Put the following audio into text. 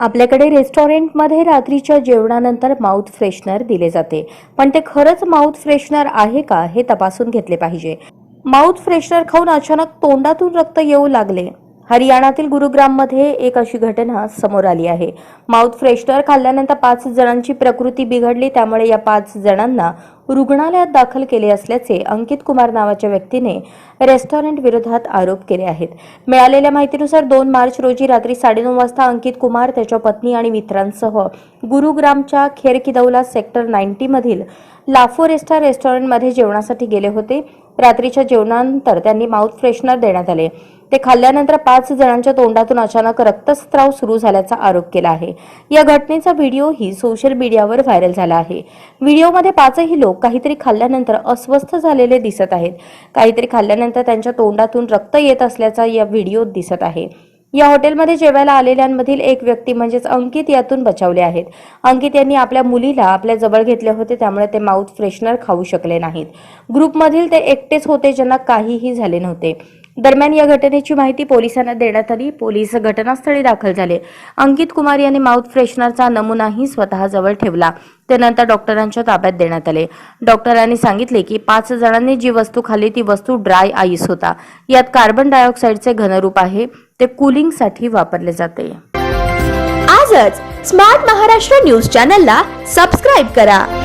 आपल्याकडे रेस्टॉरंटमध्ये रात्रीच्या जेवणानंतर माउथ फ्रेशनर दिले जाते. पण ते खरंच माउथ फ्रेशनर आहे का हे तपासून घेतले पाहिजे. माउथ फ्रेशनर खाऊन अचानक तोंडातून रक्त येऊ लागले. हरियाणातील गुरुग्राममध्ये एक अशी घटना समोर आली आहे. माउथ फ्रेशनर खाल्ल्यानंतर पाच जणांची प्रकृती बिघडली. त्यामुळे या पाच जणांना रुग्णालयात दाखल केले असल्याचे अंकित कुमार नावाच्या व्यक्तीने रेस्टॉरंट विरोधात आरोप केले आहेत. मिळालेल्या माहितीनुसार दोन मार्च रोजी रात्री साडेनऊ वाजता अंकित कुमार त्याच्या पत्नी आणि मित्रांसह गुरुग्रामच्या खेरकिदौला सेक्टर नाईन्टीमधील लाफोरेस्टा रेस्टॉरंटमध्ये जेवणासाठी गेले होते. रात्रीच्या जेवणानंतर त्यांनी माउथ फ्रेशनर देण्यात आले. ते खाल्ल्यानंतर पाच जणांच्या तोंडातून अचानक रक्तस्त्राव सुरू झाल्याचा आरोप केला आहे. या घटनेचा व्हिडिओही सोशल मीडियावर व्हायरल झाला आहे. व्हिडिओमध्ये पाचही लोक काहीतरी खाल्ल्यानंतर अस्वस्थ झालेले दिसत आहेत. काहीतरी खाल्ल्यानंतर त्यांच्या तोंडातून रक्त येत असल्याचा या व्हिडिओत दिसत आहे. या हॉटेलमध्ये जेवायला आलेल्यांमधील एक व्यक्ती म्हणजेच अंकित यातून बचावले आहेत. अंकित यांनी आपल्या मुलीला आपल्या जवळ घेतले होते त्यामुळे ते माउथ फ्रेशनर खाऊ शकले नाहीत. ग्रुपमधील ते एकटेच होते ज्यांना काहीही झाले नव्हते. दरम्यान या घटनेची माहिती पोलिसांना देण्यात आली. पोलीस घटनास्थळी दाखल झाले. अंकित कुमार यांनी माउथ फ्रेशनरचा नमुनाही स्वतःजवळ ठेवला. त्यानंतर डॉक्टरांच्या ताब्यात देण्यात आले. डॉक्टरांनी सांगितले की पाच जणांनी जी वस्तू खाल्ली ती वस्तू ड्राय आईस होता. यात कार्बन डायऑक्साईडचे घनरूप आहे. ते कूलिंगसाठी वापरले जाते. आजच स्मार्ट महाराष्ट्र न्यूज चॅनलला सबस्क्राईब करा.